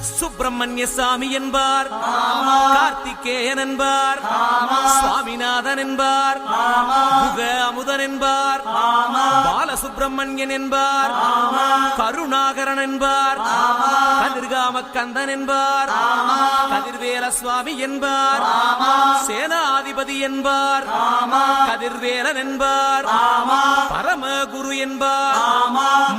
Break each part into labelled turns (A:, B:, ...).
A: சுப்பிரமணிய சாமி என்பார். கார்த்திகேயன் என்பார். சுவாமிநாதன் என்பார். முக அமுதன் என்பார். பாலசுப்பிரமணியன் என்பார். கருணாகரன் என்பார். கதிர்காம கந்தன் என்பார். கதிர்வேல சுவாமி என்பார். சேனாதிபதி என்பார். கதிர்வேலன் என்பார். பரமகுரு என்பார்.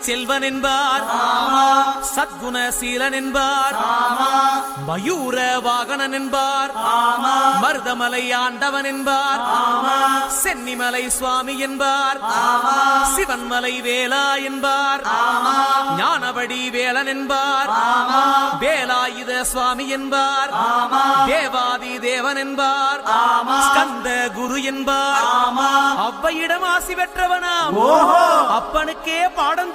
A: செல்வன் என்பார் சத்குணசீலன் என்பார் மயூர வாகனன் என்பார் மருதமலை ஆண்டவன் என்பார் சென்னிமலை சுவாமி என்பார் சிவன்மலை வேலா என்பார் ஞானபடி வேலன் என்பார் வேலாயுத சுவாமி என்பார் தேவாதி தேவன் என்பார் ஸ்கந்த குரு என்பார் அவ்வையிடம் ஆசி பெற்றவனாம் அப்பனுக்கே பாடம்